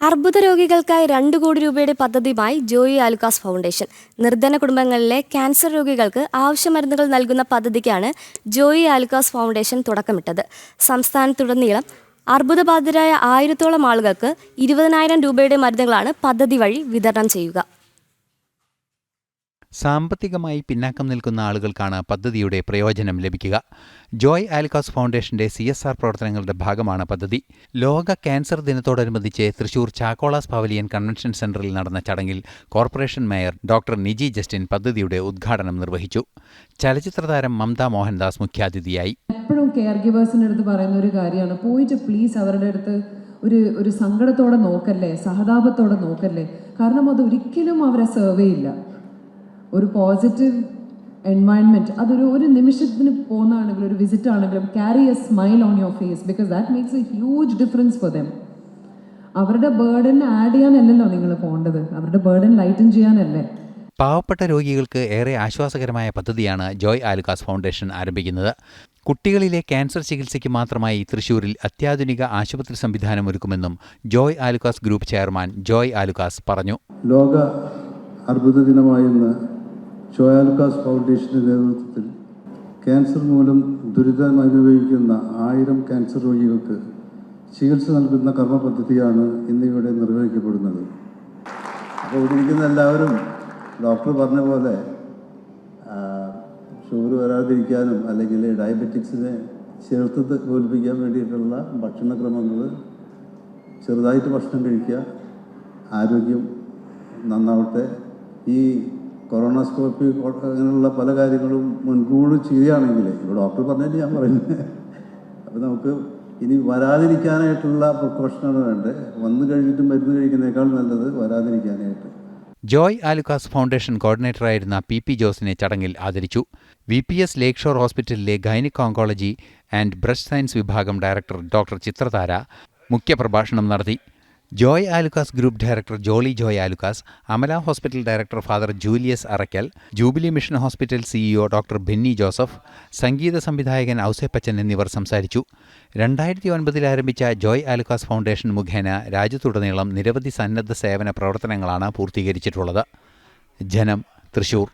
അർബുദ രോഗികൾക്കായി രണ്ട് കോടി രൂപയുടെ പദ്ധതിയുമായി ജോയി ആലുക്കാസ് ഫൗണ്ടേഷൻ. നിർധന കുടുംബങ്ങളിലെ ക്യാൻസർ രോഗികൾക്ക് ആവശ്യമരുന്നുകൾ നൽകുന്ന പദ്ധതിക്കാണ് ജോയി ആലുക്കാസ് ഫൗണ്ടേഷൻ തുടക്കമിട്ടത്. സംസ്ഥാനത്തുടനീളം അർബുദബാധിതരായ ആയിരത്തോളം ആളുകൾക്ക് ഇരുപതിനായിരം രൂപയുടെ മരുന്നുകളാണ് പദ്ധതി വഴി വിതരണം ചെയ്യുക. സാമ്പത്തികമായി പിന്നാക്കം നിൽക്കുന്ന ആളുകൾക്കാണ് പദ്ധതിയുടെ പ്രയോജനം ലഭിക്കുക. ജോയ് ആൽക്കാസ് ഫൗണ്ടേഷന്റെ സി എസ് ആർ പ്രവർത്തനങ്ങളുടെ ഭാഗമാണ് പദ്ധതി. ലോക ക്യാൻസർ ദിനത്തോടനുബന്ധിച്ച് തൃശൂർ ചാക്കോളാസ് പവലിയൻ കൺവെൻഷൻ സെന്ററിൽ നടന്ന ചടങ്ങിൽ corporation mayor doctor Niji Justin പദ്ധതിയുടെ ഉദ്ഘാടനം നിർവഹിച്ചു. ചലച്ചിത്ര താരം മമത മോഹൻദാസ് മുഖ്യാതിഥിയായി. എപ്പോഴും കെയർ ഗിവേഴ്സിന്റെ അടുത്ത് പറയുന്ന ഒരു കാര്യമാണ്. പോയിട്ട് പ്ലീസ് അവരുടെ അടുത്ത് ഒരു ഒരു സങ്കടത്തോടെ നോക്കല്ലേ സഹതാപത്തോടെ നോക്കല്ലേ? കാരണം അത് ഒരിക്കലും അവരെ സെർവ് ചെയ്യില്ല. ഒരു പോസിറ്റീവ് എൻവയൺമെന്റ് അതൊരു ഒരു നിമിഷത്തിന് പോകുന്നതാണെങ്കിലും ഒരു വിസിറ്റ് ആണെങ്കിലും carry a smile on your face because that makes a huge difference for them അവരുടെ ബേർഡൻ ആഡ് ചെയ്യാനല്ലല്ലോ നിങ്ങൾ പോകേണ്ടത്. അവരുടെ ബേർഡൻ ലൈറ്റൻ ചെയ്യാനല്ലേ. പാവപ്പെട്ട രോഗികൾക്ക് ഏറെ ആശ്വാസകരമായ പദ്ധതിയാണ് ജോയ് ആലുക്കാസ് ഫൗണ്ടേഷൻ ആരംഭിക്കുന്നത്. കുട്ടികളിലെ ക്യാൻസർ ചികിത്സയ്ക്ക് മാത്രമായി തൃശൂരിൽ അത്യാധുനിക ആശുപത്രി സംവിധാനം ഒരുക്കുമെന്നും Joy Alukkas group chairman Joy Alukkas പറഞ്ഞു. ലോക അർബുദ ദിനമായെന്ന് ഷോയാലുക്കാസ് ഫൗണ്ടേഷന്റെ നേതൃത്വത്തിൽ ക്യാൻസർ മൂലം ദുരിതം അനുഭവിക്കുന്ന ആയിരം ക്യാൻസർ രോഗികൾക്ക് ചികിത്സ നൽകുന്ന കർമ്മ പദ്ധതിയാണ് ഇന്ന് ഇവിടെ നിർവഹിക്കപ്പെടുന്നത്. അപ്പോൾ ഇവിടെ ഇരിക്കുന്ന എല്ലാവരും ഡോക്ടർ പറഞ്ഞ പോലെ ഷുഗർ വരാതിരിക്കാനും അല്ലെങ്കിൽ ഡയബറ്റിക്സിനെ ചേർത്ത് തോൽപ്പിക്കാൻ വേണ്ടിയിട്ടുള്ള ഭക്ഷണക്രമങ്ങൾ ചെറുതായിട്ട് ഭക്ഷണം കഴിക്കുക ആരോഗ്യം നന്നാവട്ടെ. ഈ കൊറോണോസ്കോപ്പി അങ്ങനെയുള്ള പല കാര്യങ്ങളും മുൻകൂർ ചെയ്യുകയാണെങ്കിൽ ഇപ്പോൾ ഡോക്ടർ പറഞ്ഞിട്ട് ഞാൻ പറയുന്നത് അപ്പോൾ നമുക്ക് ഇനി വരാതിരിക്കാനായിട്ടുള്ള പ്രിക്കോഷനാണ് വേണ്ടത്. വന്നു കഴിഞ്ഞിട്ടും മരുന്ന് കഴിക്കുന്നതിനേക്കാൾ നല്ലത് വരാതിരിക്കാനായിട്ട്. ജോയ് ആലുക്കാസ് ഫൗണ്ടേഷൻ കോർഡിനേറ്ററായിരുന്ന പി പി ജോസിനെ ചടങ്ങിൽ ആദരിച്ചു. V P S Lakeshore ഹോസ്പിറ്റലിലെ gynaec oncology and breast science വിഭാഗം ഡയറക്ടർ ഡോക്ടർ ചിത്രതാര മുഖ്യപ്രഭാഷണം നടത്തി. Joy Alukkas group director Jolly Joy Alukkas Amala hospital director father Julius Arakkal jubilee mission hospital CEO doctor Benny Joseph സംഗീത സംവിധായകൻ ഔസേപ്പച്ചൻ എന്നിവർ സംസാരിച്ചു. രണ്ടായിരത്തി ഒൻപതിൽ ആരംഭിച്ച ജോയ് ആലുക്കാസ് ഫൗണ്ടേഷൻ മുഖേന രാജ്യത്തുടനീളം നിരവധി സന്നദ്ധ സേവന പ്രവർത്തനങ്ങളാണ് പൂർത്തീകരിച്ചിട്ടുള്ളത്. ജനം തൃശൂർ.